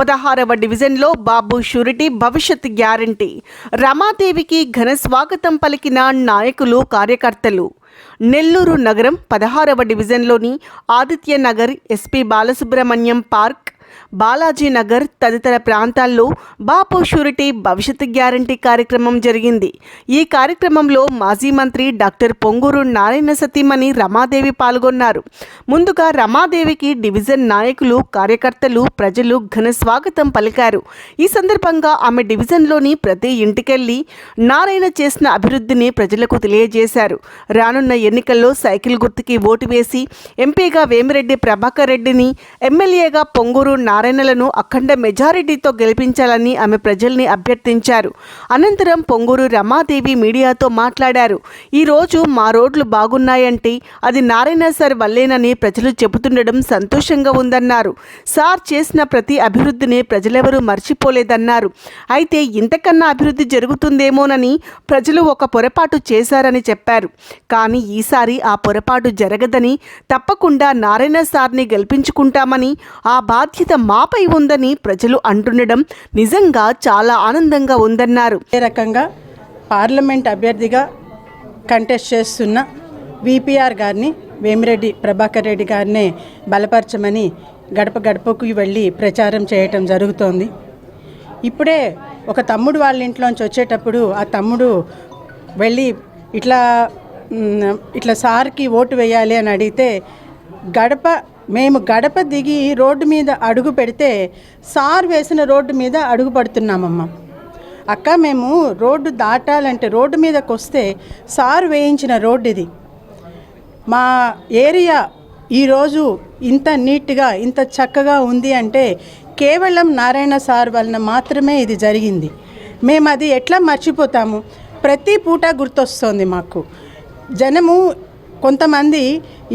పదహారవ డివిజన్లో బాబు షూరిటీ భవిష్యత్ గ్యారంటీ. రమాదేవికి ఘన స్వాగతం పలికిన నాయకులు కార్యకర్తలు. నెల్లూరు నగరం పదహారవ డివిజన్లోని ఆదిత్య నగర్ ఎస్పీ బాలసుబ్రహ్మణ్యం పార్క్ బాలాజీ నగర్ తదితర ప్రాంతాల్లో బాపు షూరిటీ భవిష్యత్ గ్యారంటీ కార్యక్రమం జరిగింది. ఈ కార్యక్రమంలో మాజీ మంత్రి డాక్టర్ పొంగూరు నారాయణ సతీమణి రమాదేవి పాల్గొన్నారు. ముందుగా రమాదేవికి డివిజన్ నాయకులు కార్యకర్తలు ప్రజలు ఘన స్వాగతం పలికారు. ఈ సందర్భంగా ఆమె డివిజన్లోని ప్రతి ఇంటికెళ్ళి నారాయణ చేసిన అభివృద్ధిని ప్రజలకు తెలియజేశారు. రానున్న ఎన్నికల్లో సైకిల్ గుర్తుకి ఓటు వేసి ఎంపీగా వేమిరెడ్డి ప్రభాకర్ రెడ్డిని ఎమ్మెల్యేగా పొంగూరు నారాయణలను అఖండ మెజారిటీతో గెలిపించాలని ఆమె ప్రజల్ని అభ్యర్థించారు. అనంతరం పొంగూరు రమాదేవి మీడియాతో మాట్లాడారు. ఈ రోజు మా రోడ్లు బాగున్నాయంటే అది నారాయణ సార్ వల్లేనని ప్రజలు చెబుతుండడం సంతోషంగా ఉందన్నారు. సార్ చేసిన ప్రతి అభివృద్ధిని ప్రజలెవరూ మర్చిపోలేదన్నారు. అయితే ఇంతకన్నా అభివృద్ధి జరుగుతుందేమోనని ప్రజలు ఒక పొరపాటు చేశారని చెప్పారు. కానీ ఈసారి ఆ పొరపాటు జరగదని తప్పకుండా నారాయణ సార్ని గెలిపించుకుంటామని ఆ బాధ్యత మాపై ఉందని ప్రజలు అంటుండడం నిజంగా చాలా ఆనందంగా ఉందన్నారు. ఏ రకంగా పార్లమెంట్ అభ్యర్థిగా కంటెస్ట్ చేస్తున్న విపిఆర్ గారిని వేమిరెడ్డి ప్రభాకర్ రెడ్డి గారినే బలపరచమని గడప గడపకు వెళ్ళి ప్రచారం చేయటం జరుగుతోంది. ఇప్పుడే ఒక తమ్ముడు వాళ్ళ ఇంట్లోంచి వచ్చేటప్పుడు ఆ తమ్ముడు వెళ్ళి ఇట్లా ఇట్లా సార్కి ఓటు వేయాలి అని అడిగితే గడప మేము గడప దిగి రోడ్డు మీద అడుగు పెడితే సార్ వేసిన రోడ్డు మీద అడుగు పడుతున్నామమ్మా. అక్క మేము రోడ్డు దాటాలంటే రోడ్డు మీదకి వస్తే సార్ వేయించిన రోడ్డు ఇది. మా ఏరియా ఈరోజు ఇంత నీట్గా ఇంత చక్కగా ఉంది అంటే కేవలం నారాయణ సార్ వలన మాత్రమే ఇది జరిగింది. మేము అది ఎట్లా మర్చిపోతాము? ప్రతి పూట గుర్తొస్తుంది మాకు. జనము కొంతమంది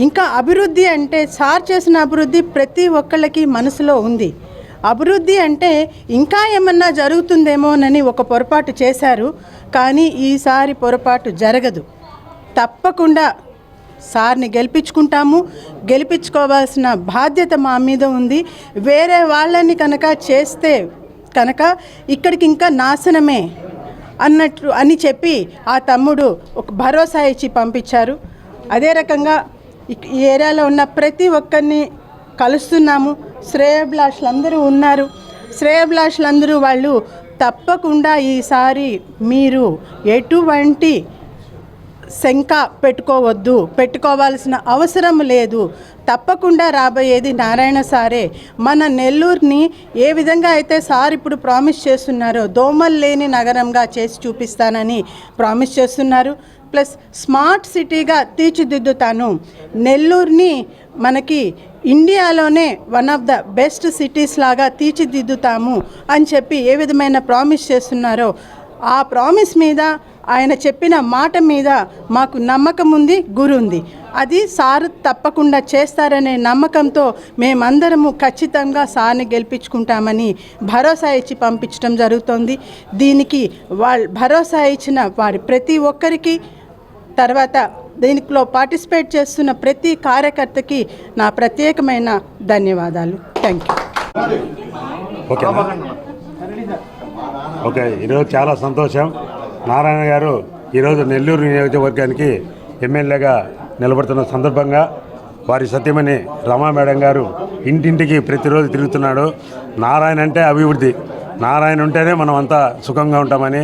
ఇంకా అభివృద్ధి అంటే సార్ చేసిన అభివృద్ధి ప్రతి ఒక్కళ్ళకి మనసులో ఉంది. అభివృద్ధి అంటే ఇంకా ఏమన్నా జరుగుతుందేమోనని ఒక పొరపాటు చేశారు కానీ ఈసారి పొరపాటు జరగదు. తప్పకుండా సార్ని గెలిపించుకుంటాము. గెలిపించుకోవాల్సిన బాధ్యత మా మీద ఉంది. వేరే వాళ్ళని కనుక చేస్తే కనుక ఇక్కడికి ఇంకా నాశనమే అన్నట్లు అని చెప్పి ఆ తమ్ముడు ఒక భరోసా ఇచ్చి పంపించారు. అదే రకంగా ఈ ఏరియాలో ఉన్న ప్రతి ఒక్కరిని కలుస్తున్నాము. శ్రేయభిలాషులు అందరూ ఉన్నారు. శ్రేయభిలాషులు అందరూ వాళ్ళు తప్పకుండా ఈసారి మీరు ఎటువంటి శంక పెట్టుకోవద్దు పెట్టుకోవాల్సిన అవసరం లేదు. తప్పకుండా రాబోయేది నారాయణ సారే. మన నెల్లూరుని ఏ విధంగా అయితే సార్ ఇప్పుడు ప్రామిస్ చేస్తున్నారో దోమలు లేని నగరంగా చేసి చూపిస్తానని ప్రామిస్ చేస్తున్నారు. ప్లస్ స్మార్ట్ సిటీగా తీర్చిదిద్దుతాను. నెల్లూరుని మనకి ఇండియాలోనే one of the best cities లాగా తీర్చిదిద్దుతాము అని చెప్పి ఏ విధమైన ప్రామిస్ చేస్తున్నారో ఆ ప్రామిస్ మీద ఆయన చెప్పిన మాట మీద మాకు నమ్మకం ఉంది గురుంది ఉంది. అది సార్ తప్పకుండా చేస్తారనే నమ్మకంతో మేమందరము ఖచ్చితంగా సార్ని గెలిపించుకుంటామని భరోసా ఇచ్చి పంపించడం జరుగుతోంది. దీనికి వాళ్ళు భరోసా ఇచ్చిన వారి ప్రతి ఒక్కరికి తర్వాత దీనిలో పార్టిసిపేట్ చేస్తున్న ప్రతి కార్యకర్తకి నా ప్రత్యేకమైన ధన్యవాదాలు. థ్యాంక్ యూ ఓకే ఈరోజు చాలా సంతోషం. నారాయణ గారు ఈరోజు నెల్లూరు నియోజకవర్గానికి ఎమ్మెల్యేగా నిలబడుతున్న సందర్భంగా వారి సత్యమని రమా మేడం గారు ఇంటింటికి ప్రతిరోజు తిరుగుతున్నాడు. నారాయణ అంటే అభివృద్ధి. నారాయణ ఉంటేనే మనం అంతా సుఖంగా ఉంటామని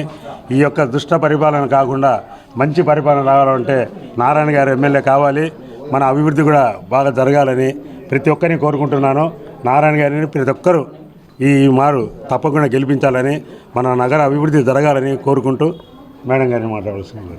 ఈ యొక్క దుష్ట పరిపాలన కాకుండా మంచి పరిపాలన రావాలంటే నారాయణ గారు ఎమ్మెల్యే కావాలి. మన అభివృద్ధి కూడా బాగా జరగాలని ప్రతి ఒక్కరిని కోరుకుంటున్నాను. నారాయణ గారిని ప్రతి ఒక్కరూ ఈ మారు తప్పకుండా గెలిపించాలని మన నగర అభివృద్ధి జరగాలని కోరుకుంటూ మేడం గారిని మాట్లాడాల్సింది